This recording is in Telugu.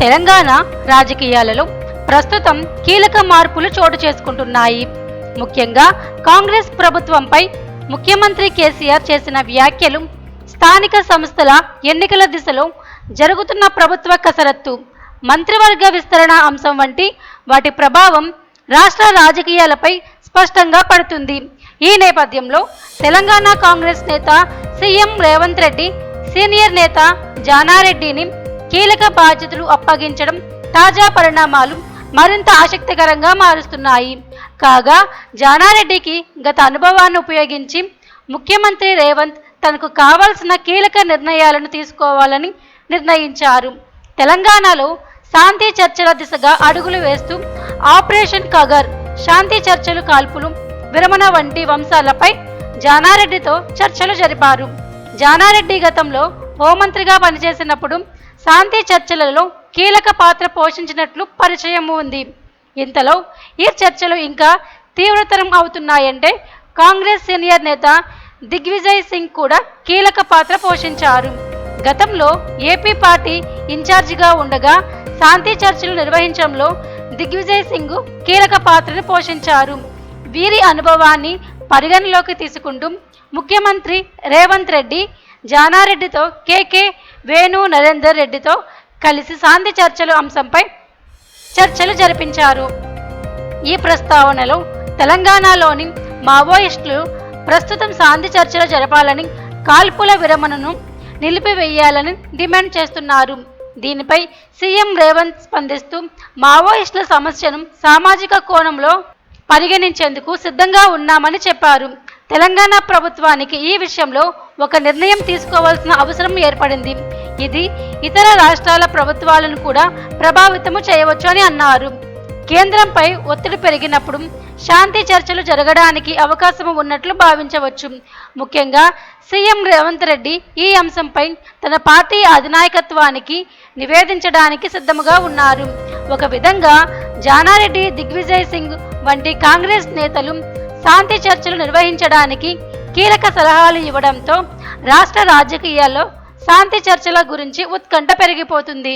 తెలంగాణ రాజకీయాలలో ప్రస్తుతం కీలక మార్పులు చోటు చేసుకుంటున్నాయి. ముఖ్యంగా కాంగ్రెస్ ప్రభుత్వంపై ముఖ్యమంత్రి కేసీఆర్ చేసిన వ్యాఖ్యలు స్థానిక సంస్థల ఎన్నికల దిశలో జరుగుతున్న ప్రభుత్వ కసరత్తు మంత్రివర్గ విస్తరణ అంశం వంటి వాటి ప్రభావం రాష్ట్ర రాజకీయాలపై స్పష్టంగా పడుతుంది. ఈ నేపథ్యంలో తెలంగాణ కాంగ్రెస్ నేత సీఎం రేవంత్ రెడ్డి సీనియర్ నేత జానారెడ్డిని కీలక బాధ్యతలు అప్పగించడం తాజా పరిణామాలు మరింత ఆసక్తికరంగా మారుస్తున్నాయి. కాగా జానారెడ్డికి గత అనుభవాన్ని ఉపయోగించి ముఖ్యమంత్రి రేవంత్ తనకు కావాల్సిన కీలక నిర్ణయాలను తీసుకోవాలని నిర్ణయించారు. తెలంగాణలో శాంతి చర్చల దిశగా అడుగులు వేస్తూ ఆపరేషన్ కగర్ శాంతి చర్చలు కాల్పులు విరమణ వంటి వంశాలపై జానారెడ్డితో చర్చలు జరిపారు. జానారెడ్డి గతంలో హోంమంత్రిగా పనిచేసినప్పుడు శాంతి చర్చలలో కీలక పాత్ర పోషించినట్లు పరిచయం ఉంది. ఇంతలో ఈ చర్చలు ఇంకా తీవ్రతరం అవుతున్నాయంటే కాంగ్రెస్ సీనియర్ నేత దిగ్విజయ్ సింగ్ కూడా కీలక పాత్ర పోషించారు. గతంలో ఏపీ పార్టీ ఇన్ఛార్జిగా ఉండగా శాంతి చర్చలు నిర్వహించడంలో దిగ్విజయ్ సింగ్ కీలక పాత్రను పోషించారు. వీరి అనుభవాన్ని పరిగణలోకి తీసుకుంటూ ముఖ్యమంత్రి రేవంత్ రెడ్డి జానారెడ్డితో కేకే వేణు నరేందర్ రెడ్డితో కలిసి శాంతి చర్చలు అంశంపై చర్చలు జరిపించారు. ఈ ప్రస్తావనలో తెలంగాణలోని మావోయిస్టులు ప్రస్తుతం శాంతి చర్చలు జరపాలని కాల్పుల విరమణను నిలిపివేయాలని డిమాండ్ చేస్తున్నారు. దీనిపై సీఎం రేవంత్ స్పందిస్తూ మావోయిస్టుల సమస్యను సామాజిక కోణంలో పరిగణించేందుకు సిద్ధంగా ఉన్నామని చెప్పారు. తెలంగాణ ప్రభుత్వానికి ఈ విషయంలో ఒక నిర్ణయం తీసుకోవాల్సిన అవసరం ఏర్పడింది. ఇది ఇతర రాష్ట్రాల ప్రభుత్వాలను కూడా ప్రభావితము చేయవచ్చు అని అన్నారు. కేంద్రంపై ఒత్తిడి పెరిగినప్పుడు శాంతి చర్చలు జరగడానికి అవకాశం ఉన్నట్లు భావించవచ్చు. ముఖ్యంగా సీఎం రేవంత్ రెడ్డి ఈ అంశంపై తన పార్టీ అధినాయకత్వానికి నివేదించడానికి సిద్ధముగా ఉన్నారు. ఒక విధంగా జానారెడ్డి దిగ్విజయ్ సింగ్ వంటి కాంగ్రెస్ నేతలు శాంతి చర్చలు నిర్వహించడానికి కీలక సలహాలు ఇవ్వడంతో రాష్ట్ర రాజకీయాల్లో శాంతి చర్చల గురించి ఉత్కంఠ పెరిగిపోతుంది.